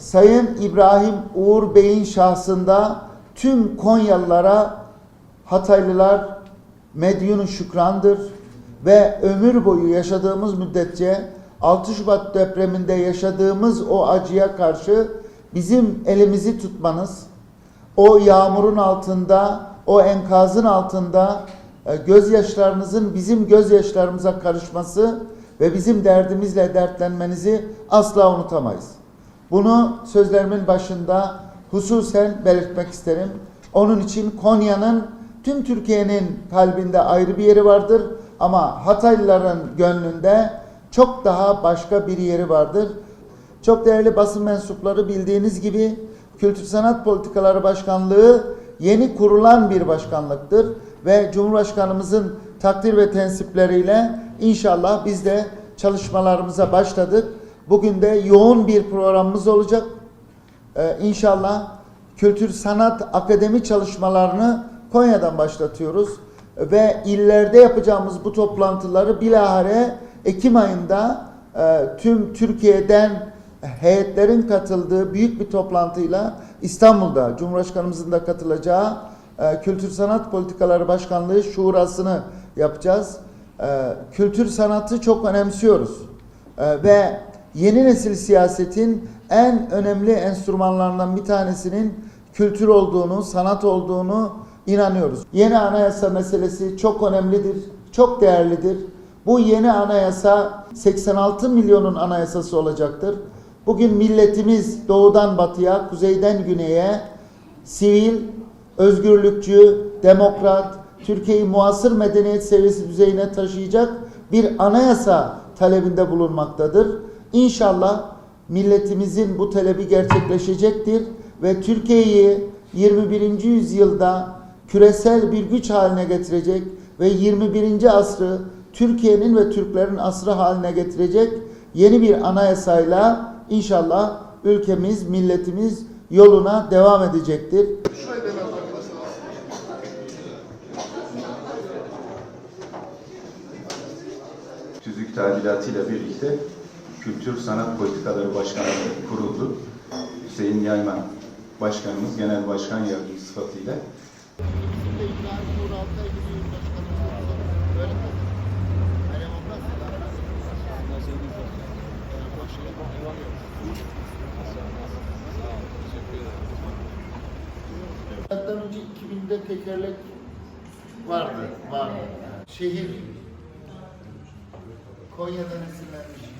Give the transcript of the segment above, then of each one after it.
Sayın İbrahim Uğur Bey'in şahsında tüm Konyalılara Hataylılar medyunu şükrandır ve ömür boyu yaşadığımız müddetçe 6 Şubat depreminde yaşadığımız o acıya karşı bizim elimizi tutmanız, o yağmurun altında, o enkazın altında e, gözyaşlarınızın bizim gözyaşlarımıza karışması ve bizim derdimizle dertlenmenizi asla unutamayız. Bunu sözlerimin başında hususen belirtmek isterim. Onun için Konya'nın tüm Türkiye'nin kalbinde ayrı bir yeri vardır ama Hataylıların gönlünde çok daha başka bir yeri vardır. Çok değerli basın mensupları bildiğiniz gibi Kültür Sanat Politikaları Başkanlığı yeni kurulan bir başkanlıktır ve Cumhurbaşkanımızın takdir ve tensipleriyle inşallah biz de çalışmalarımıza başladık. Bugün de yoğun bir programımız olacak. Ee, inşallah Kültür Sanat Akademi çalışmalarını Konya'dan başlatıyoruz ve illerde yapacağımız bu toplantıları bilahare Ekim ayında e, tüm Türkiye'den heyetlerin katıldığı büyük bir toplantıyla İstanbul'da Cumhurbaşkanımızın da katılacağı e, Kültür Sanat Politikaları Başkanlığı şurasını yapacağız. E, kültür sanatı çok önemsiyoruz. E, ve yeni nesil siyasetin en önemli enstrümanlarından bir tanesinin kültür olduğunu, sanat olduğunu inanıyoruz. Yeni anayasa meselesi çok önemlidir, çok değerlidir. Bu yeni anayasa 86 milyonun anayasası olacaktır. Bugün milletimiz doğudan batıya, kuzeyden güneye sivil, özgürlükçü, demokrat, Türkiye'yi muasır medeniyet seviyesi düzeyine taşıyacak bir anayasa talebinde bulunmaktadır. İnşallah milletimizin bu talebi gerçekleşecektir ve Türkiye'yi 21. yüzyılda küresel bir güç haline getirecek ve 21. asrı Türkiye'nin ve Türklerin asrı haline getirecek yeni bir anayasayla inşallah ülkemiz, milletimiz yoluna devam edecektir. Tüzük tadilatıyla birlikte Kültür Sanat Politikaları Başkanlığı kuruldu. Hüseyin Yayman Başkanımız, Genel Başkan Yardımcısı sıfatıyla Milattan önce 2000'de tekerlek vardı, vardı. Şehir Konya'dan esinlenmiş.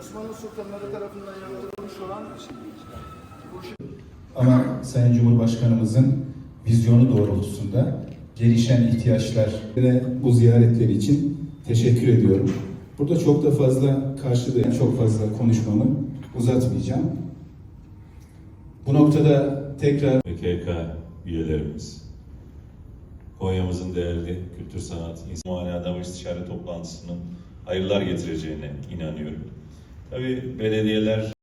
Osmanlı Sultanları tarafından yazdırılmış olan Ama Sayın Cumhurbaşkanımızın vizyonu doğrultusunda gelişen ihtiyaçlar ve bu ziyaretleri için teşekkür ediyorum. Burada çok da fazla karşıda çok fazla konuşmamı uzatmayacağım. Bu noktada tekrar PKK üyelerimiz, Konya'mızın değerli kültür sanat, insan manada istişare toplantısının hayırlar getireceğine inanıyorum. Tabii belediyeler